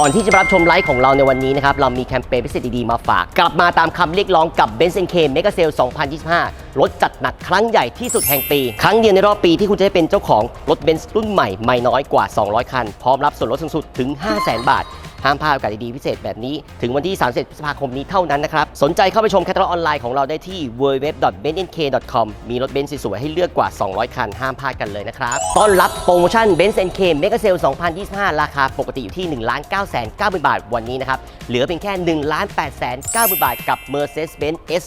ก่อนที่จะรับชมไลฟ์ของเราในวันนี้นะครับ เรามีแคมเปญพิเศษดีๆมาฝาก กลับมาตามคำเรียกร้องกับ b e n z K Mega Sale 2025รถจัดหนักครั้งใหญ่ที่สุดแห่งปี ครั้งเดียวในรอบปีที่คุณจะได้เป็นเจ้าของรถเบนซ์รุ่นใหม่ไม่น้อยกว่า 200 คัน พร้อมรับส่วนลดสูงสุดถึง 500,000 บาท ห้ามพลาดโอกาสดีๆพิเศษแบบนี้ ถึงวันที่ 30พฤษภาคมนี้เท่านั้นนะครับ สนใจเข้าไปชมแคตตาล็อกออนไลน์ของเราได้ที่ www.benzk.com มีรถเบนซ์สวยๆให้เลือกกว่า 200 คัน ห้ามพลาดกันเลยนะครับต้อนรับโปรโมชั่น Benz NK Mega Sale 2025 ราคาปกติอยู่ที่ 1 9 9 0 0 0 บาทวันนี้นะครับเหลือเพียงแค่ 1 8 9 0 0 0 บาทกับ Mercedes-Benz S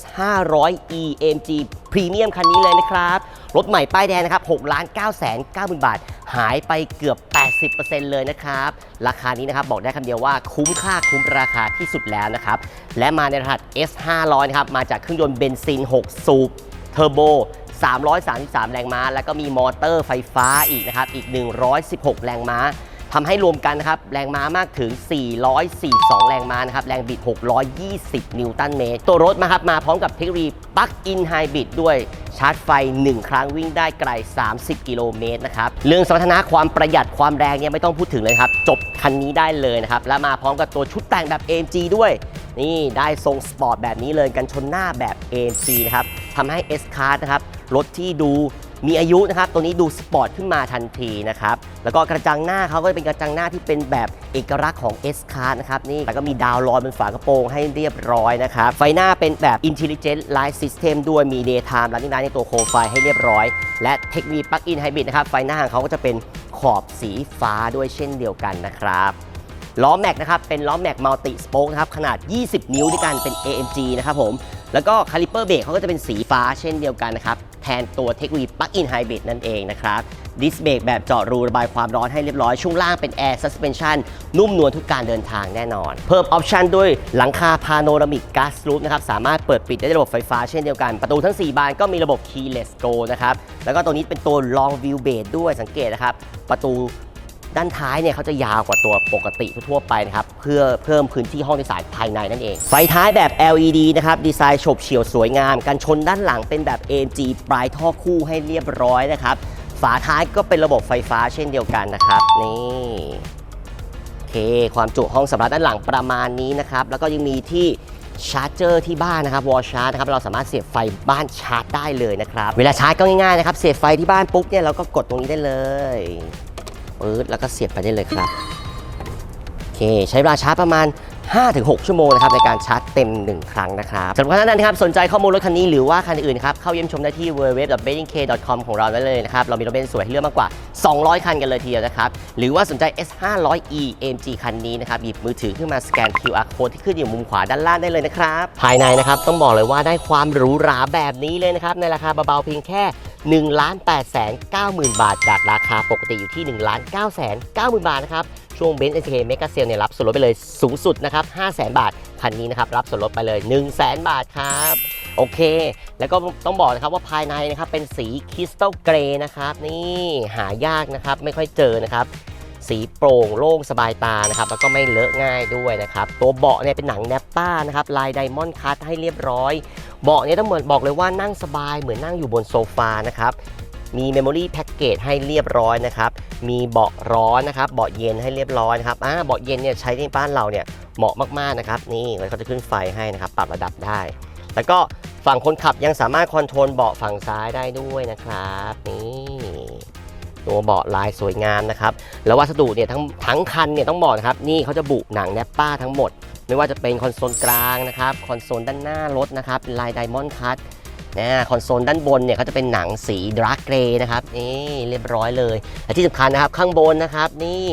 500 EMG พรีเมียมคันนี้เลยนะครับ รถใหม่ป้ายแดงนะครับ6 9 9 9 0 0 0 บาท หายไปเกือบ 80%เลยนะครับ ราคานี้นะครับบอกได้คำเดียวว่าคุ้มค่าคุ้มราคาที่สุดแล้วนะครับ และมาในรหัส S 500 นะครับ มาจากเครื่องยนต์เบนซิน 6 สูบเทอร์โบ333 แรงม้า แล้วก็มีมอเตอร์ไฟฟ้าอีกนะครับ อีก 116 แรงม้า ทำให้รวมกันนะครับแรงม้ามากถึง 442 แรงม้านะครับแรงบิด 620 นิวตันเมตร ตัวรถมาครับมาพร้อมกับเทคโนโลยีปลั๊กอินไฮบริดด้วยชาร์จไฟ 1 ครั้งวิ่งได้ไกล 30 กิโลเมตรนะครับเรื่องสมรรถนะความประหยัดความแรงเนี่ยไม่ต้องพูดถึงเลยครับ จบคันนี้ได้เลยนะครับ และมาพร้อมกับตัวชุดแต่งแบบ AMG ด้วย นี่ได้ทรงสปอร์ตแบบนี้เลยกันชนหน้าแบบ AMG นะครับทำให้ S Class นะครับรถที่ดู มีอายุนะครับ ตัวนี้ดูสปอร์ตขึ้นมาทันทีนะครับ แล้วก็กระจังหน้าเขาก็จะเป็นกระจังหน้าที่เป็นแบบเอกลักษณ์ของ S Class นะครับนี่แล้วก็มีดาวลอยบนฝากระโปรงให้เรียบร้อยนะครับ ไฟหน้าเป็นแบบ Intelligent Light System ด้วยมี Daytime Running Light ในตัวโคมไฟให้เรียบร้อย และเทคโนโลยี Plug-in Hybrid นะครับ ไฟหน้าของเขาก็จะเป็นขอบสีฟ้าด้วยเช่นเดียวกันนะครับล้อแม็กนะครับเป็นล้อแม็กมัลติสโป๊กนะครับขนาด 20 นิ้วด้วยกันเป็น AMG นะครับผมแล้วก็คาลิเปอร์เบรกเขาก็จะเป็นสีฟ้าเช่นเดียวกันนะครับ นตัวเทคโนโลยีปลั๊กอินไฮบริดนั่นเองนะครับดิสเบรกแบบเจาะรูระบายความร้อนให้เรียบร้อย ช่วงล่างเป็นแอร์ซัสเพนชั่นนุ่มนวลทุกการเดินทางแน่นอน เพิ่มออปชันด้วยหลังคาพาโนรามิกกาสรูปนะครับ สามารถเปิดปิดได้ระบบไฟฟ้าเช่นเดียวกัน ประตูทั้ง 4 บานก็มีระบบ keyless go นะครับ แล้วก็ตัวนี้เป็นตัว long view base ด้วยสังเกตนะครับ ประตู ด้านท้ายเนี่ยเขาจะยาวกว่าตัวปกติทั่วไปนะครับ เพื่อเพิ่มพื้นที่ห้องโดยสารภายในนั่นเอง ไฟท้ายแบบ LED นะครับ ดีไซน์ฉบเฉี่ยวสวยงาม กันชนด้านหลังเป็นแบบ AMG ปลายท่อคู่ให้เรียบร้อยนะครับ ฝาท้ายก็เป็นระบบไฟฟ้าเช่นเดียวกันนะครับ นี่โอเค ความจุห้องสำหรับด้านหลังประมาณนี้นะครับ แล้วก็ยังมีที่ชาร์จเจอร์ที่บ้านนะครับวอลชาร์จนะครับเราสามารถเสียบไฟบ้านชาร์จได้เลยนะครับ เวลาชาร์จก็ง่ายๆนะครับ เสียบไฟที่บ้านปุ๊บเนี่ยเราก็กดตรงนี้ได้เลย ปื๊ดแล้วก็เสียบไปได้เลยครับโอเคใช้เวลาชาร์จประมาณ 5-6 ชั่วโมงนะครับในการชาร์จเต็ม 1 ครั้งนะครับสำหรับท่านนั้นนะครับสนใจข้อมูลรถคันนี้หรือว่าคันอื่นครับเข้าเยี่ยมชมได้ที่ www.beddingk.com ของเราได้เลยนะครับ เรามีรถเบนซ์สวยให้เลือกมากกว่า 200 คันกันเลยทีเดียวนะครับ หรือว่าสนใจ S500e AMG คันนี้นะครับหยิบมือถือขึ้นมาสแกน QR code ที่ขึ้นอยู่มุมขวาด้านล่างได้เลยนะครับภายในนะครับต้องบอกเลยว่าได้ความหรูหราแบบนี้เลยนะครับในราคาเบาๆเพียงแค่ 1 8 9 0 0 0 0บาท จากราคาปกติอยู่ที่1 9 9 0 0 0 0บาทนะครับ ช่วงเบนซ์เอ k เมกาเซลเนี่ยรับส่วนลดไปเลยสูงสุดนะครับ500,000บาท คันนี้นะครับรับส่วนลดไปเลย 100,000บาทครับ โอเค แล้วก็ต้องบอกนะครับว่าภายในนะครับเป็นสีคริสตัลเกรย์นะครับ นี่หายากนะครับไม่ค่อยเจอนะครับสีโปร่งโล่งสบายตานะครับแล้วก็ไม่เลอะง่ายด้วยนะครับ ตัวเบาะเนี่ยเป็นหนังแนปป้านะครับลายไดมอนด์คัตให้เรียบร้อย เบาะนี่ยต้องเหมือนบอกเลยว่านั่งสบายเหมือนนั่งอยู่บนโซฟานะครับมีเมมโมรี่แพ็กเกจให้เรียบร้อยนะครับ มีเบาะร้อนนะครับ เบาะเย็นให้เรียบร้อยนะครับอ่าเบาะเย็นเนี่ยใช้ในบ้านเราเนี่ยเหมาะมากๆนะครับ นี่แล้วก็จะขึ้นไฟให้นะครับ ปรับระดับได้ แล้วก็ฝั่งคนขับยังสามารถคอนโทรลเบาะฝั่งซ้ายได้ด้วยนะครับ นี่ตัวเบาะลายสวยงามนะครับ แล้ววัสดุเนี่ยทั้งทั้งคันเนี่ยต้องบอกนะครับ นี่เขาจะบุหนังแนปป้าทั้งหมด ไม่ว่าจะเป็นคอนโซลกลางนะครับคอนโซลด้านหน้ารถนะครับเป็นลายไดมอนด์คัตนะคอนโซลด้านบนเนี่ยเขาจะเป็นหนังสีดราร์กเกรย์นะครับนี่เรียบร้อยเลยและที่สำคัญนะครับข้างบนนะครับนี่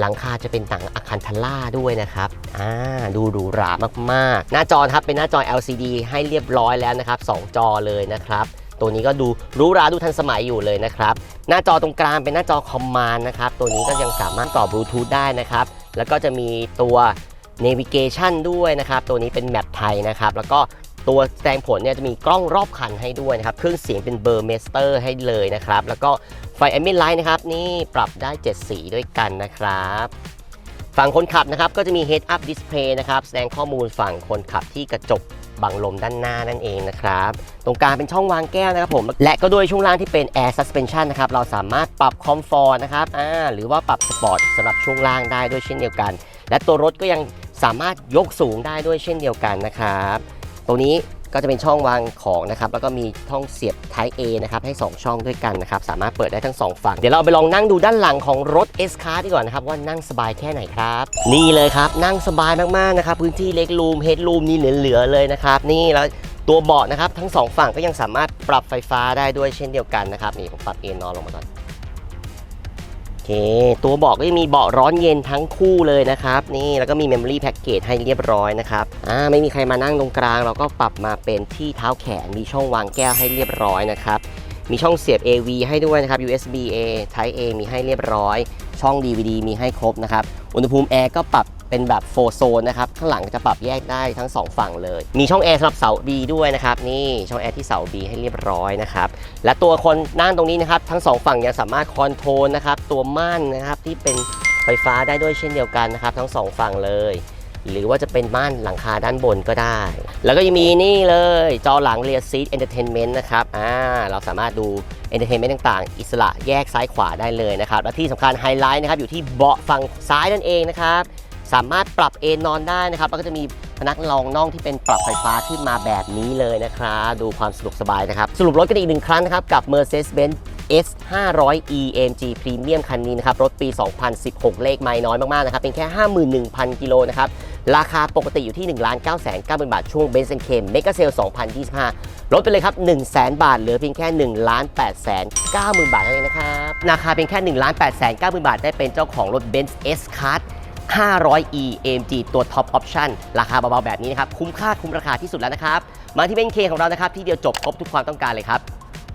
หลังคาจะเป็นหนังอะคันทัลล่าด้วยนะครับ อ่า ดูหรูหรามากๆ หน้าจอครับเป็นหน้าจอ LCD ให้เรียบร้อยแล้วนะครับสองจอเลยนะครับ ตัวนี้ก็ดูหรูหราดูทันสมัยอยู่เลยนะครับ หน้าจอตรงกลางเป็นหน้าจอคอมมานด์นะครับ ตัวนี้ก็ยังสามารถต่อบลูทูธได้นะครับ แล้วก็จะมีตัว Navigation ด้วยนะครับ ตัวนี้เป็นแมปไทยนะครับ แล้วก็ตัวแสดงผลเนี่ยจะมีกล้องรอบคันให้ด้วยนะครับ เครื่องเสียงเป็นเบอร์เมสเตอร์ให้เลยนะครับ แล้วก็ไฟ Ambient Light นะครับ นี่ปรับได้ 7 สีด้วยกันนะครับ ฝั่งคนขับนะครับก็จะมี Head Up Display นะครับ แสดงข้อมูลฝั่งคนขับที่กระจกบังลมด้านหน้านั่นเองนะครับ ตรงกลางเป็นช่องวางแก้วนะครับผม และก็ด้วยช่วงล่างที่เป็น Air Suspension นะครับ เราสามารถปรับคอมฟอร์ตนะครับ อ่า หรือว่าปรับสปอร์ตสำหรับช่วงล่างได้ด้วยเช่นเดียวกัน และตัวรถก็ยังสามารถยกสูงได้ด้วยเช่นเดียวกันนะครับตรงนี้ก็จะเป็นช่องวางของนะครับแล้วก็มีช่องเสียบ Type A นะครับให้ 2 ช่องด้วยกันนะครับสามารถเปิดได้ทั้ง 2 ฝั่ง เดี๋ยวเราไปลองนั่งดูด้านหลังของรถ S Class ดีกว่านะครับว่านั่งสบายแค่ไหนครับ นี่เลยครับนั่งสบายมากๆนะครับพื้นที่เล็กรูมเฮดรูมนี่เหลือๆเลยนะครับนี่แล้วตัวเบาะนะครับทั้งสองฝั่งก็ยังสามารถปรับไฟฟ้าได้ด้วยเช่นเดียวกันนะครับนี่ผมปรับเอนนอนลงมาก่อน เค ตัวเบาะก็จะมีเบาะร้อนเย็นทั้งคู่เลยนะครับ นี่แล้วก็มี Memory Package ให้เรียบร้อยนะครับอ่าไม่มีใครมานั่งตรงกลาง เราก็ปรับมาเป็นที่เท้าแขนมีช่องวางแก้วให้เรียบร้อยนะครับมีช่องเสียบ AV ให้ด้วยนะครับ USB A Type A มีให้เรียบร้อย ช่อง DVD มีให้ครบนะครับ อุณหภูมิแอร์ก็ปรับ เป็นแบบ4โซนนะครับ ข้างหลังจะปรับแยกได้ทั้ง 2 ฝั่งเลย มีช่องแอร์สำหรับเสา B ด้วยนะครับ นี่ช่องแอร์ที่เสา B ให้เรียบร้อยนะครับ และตัวคนนั่งตรงนี้นะครับ ทั้ง 2 ฝั่งยังสามารถคอนโทรลนะครับ ตัวม่านนะครับที่เป็นไฟฟ้าได้ด้วยเช่นเดียวกันนะครับ ทั้ง 2 ฝั่งเลยหรือว่าจะเป็นม่านหลังคาด้านบนก็ได้ แล้วก็ยังมีนี่เลย จอหลัง Rear Seat Entertainment นะครับ อ่า เราสามารถดู Entertainment ต่างๆ อิสระแยกซ้ายขวาได้เลยนะครับ และที่สำคัญไฮไลท์นะครับ อยู่ที่เบาะฝั่งซ้ายนั่นเองนะครับ สามารถปรับเอนนอนได้นะครับแล้วก็จะมีพนักรองน่องที่เป็นปรับไฟฟ้าขึ้นมาแบบนี้เลยนะครับดูความสะดวกสบายนะครับ สรุปรถกันอีกหนึ่งครั้งนะครับ กับ Mercedes-Benz S 5 0 0 EMG Premium คันนี้นะครับ รถปี 2016 เลขไม่น้อยมาก ๆ นะครับ เป็นแค่ 51,000 กิโลนะครับ ราคาปกติอยู่ที่ 1 9 9 0 0 0 บาท ช่วง b e n z K Mega Sale 2025 ลดไปเลยครับ 1 0 0 0 0 บาท เหลือเพียงแค่ 1 8 9 0 0 0 บาทเท่านั้นนะครับ ราคาเพียงแค่ 1 8 9 0 0 0 บาท ได้เป็นเจ้าของรถ Benz S Class 500e AMG ตัว Top Option ราคาเบาๆแบบนี้นะครับ คุ้มค่าคุ้มราคาที่สุดแล้วนะครับ มาที่เบนเคของเรานะครับ ที่เดียวจบครบทุกความต้องการเลยครับ